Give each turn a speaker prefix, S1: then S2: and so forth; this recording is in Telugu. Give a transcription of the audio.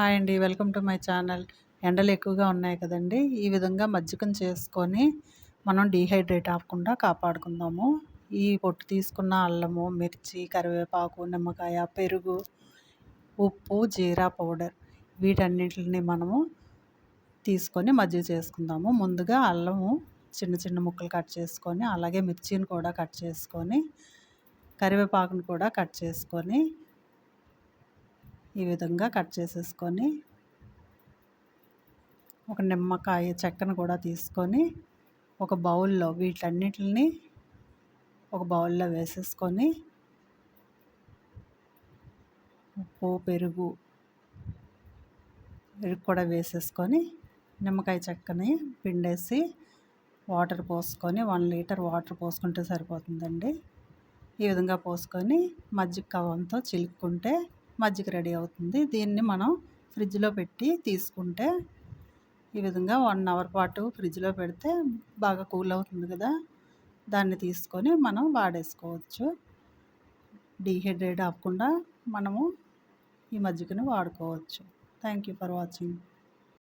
S1: హాయ్ అండి. Welcome to my channel. ఎండలు ఎక్కువగా ఉన్నాయి కదండి. ఈ విధంగా మజ్జికం చేసుకొని మనం డీహైడ్రేట్ అవ్వకుండా కాపాడుకుందాము. ఈ పొట్టు తీసుకున్న అల్లము మిర్చి కరివేపాకు నిమ్మకాయ పెరుగు ఉప్పు జీరా పౌడర్ వీటన్నిటిని మనము తీసుకొని మజ్జిగ చేసుకుందాము. ముందుగా అల్లము చిన్న చిన్న ముక్కలు కట్ చేసుకొని అలాగే మిర్చిని కూడా కట్ చేసుకొని కరివేపాకును కూడా కట్ చేసుకొని ఈ విధంగా కట్ చేసేసుకొని ఒక నిమ్మకాయ చెక్కను కూడా తీసుకొని ఒక బౌల్లో వీటన్నిటిని ఒక బౌల్లో వేసేసుకొని ఉప్పు పెరుగు పెరుగు కూడా వేసేసుకొని నిమ్మకాయ చెక్కని పిండేసి వాటర్ పోసుకొని వన్ లీటర్ వాటర్ పోసుకుంటే సరిపోతుందండి. ఈ విధంగా పోసుకొని మజ్జిగ కవంతో చిలుక్కుంటే మజ్జిగ రెడీ అవుతుంది. దీన్ని మనం ఫ్రిడ్జ్లో పెట్టి తీసుకుంటే ఈ విధంగా వన్ అవర్ పాటు ఫ్రిడ్జ్లో పెడితే బాగా కూల్ అవుతుంది కదా. దాన్ని తీసుకొని మనం వాడేసుకోవచ్చు. డీహైడ్రేట్ అవ్వకుండా మనము ఈ మజ్జిగను వాడుకోవచ్చు. Thank you for watching.